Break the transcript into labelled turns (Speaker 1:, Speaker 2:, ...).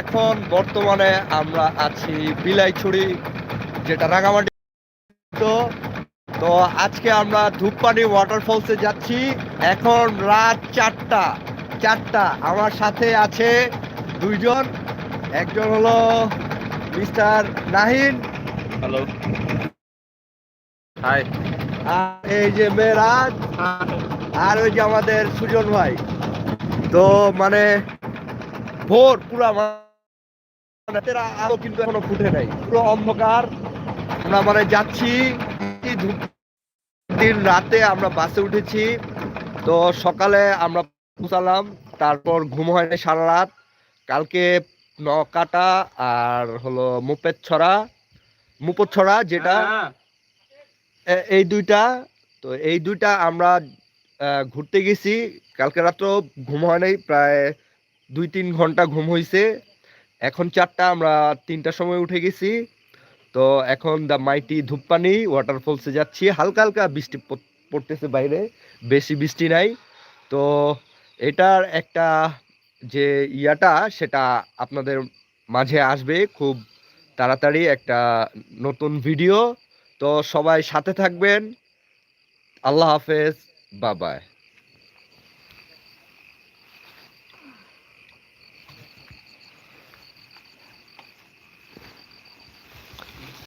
Speaker 1: এখন বর্তমানে আমরা আছি বিলাইছড়ি যেটা রাঙামাটি। তো তো আজকে আমরা ধূপপানি ওয়াটারফলসে যাচ্ছি। এখন রাত চারটা চারটা। আমার সাথে আছে দুইজন। একজন হলো মিস্টার নাহিন।
Speaker 2: হ্যালো। হাই।
Speaker 1: আর এই যে মেয়েরাজ। আর ওই যে আমাদের সুজন ভাই। তো মানে ভোর পুরো মানে তেরা আলো কিন্তু এখনও ফুটে নাই। পুরো অন্ধকার। আমরা মানে যাচ্ছি। দিন রাতে আমরা বাসে উঠেছি। তো সকালে আমরা পৌঁছালাম। তারপর ঘুম হয়নি সারা রাত। কালকে নকাটা আর হলো মুপের ছড়া। মুপত ছড়া যেটা
Speaker 2: হ্যাঁ,
Speaker 1: এই দুইটা। তো এই দুইটা আমরা ঘুরতে গেছি। কালকে রাত্র ঘুম হয় নাই প্রায় দুই তিন ঘণ্টা ঘুম হয়েছে এখন চারটা, আমরা তিনটার সময় উঠে গেছি। তো এখন দ্য মাইটি ধূপপানি ওয়াটারফলসে যাচ্ছি। হালকা হালকা বৃষ্টি পড়- পড়তেছে বাইরে, বেশি বৃষ্টি নাই। তো এটার একটা যে ইয়াটা, সেটা আপনাদের মাঝে আসবে খুব তাড়াতাড়ি একটা নতুন ভিডিও তো সবাই সাথে থাকবেন। আল্লাহ হাফেজ বাবায়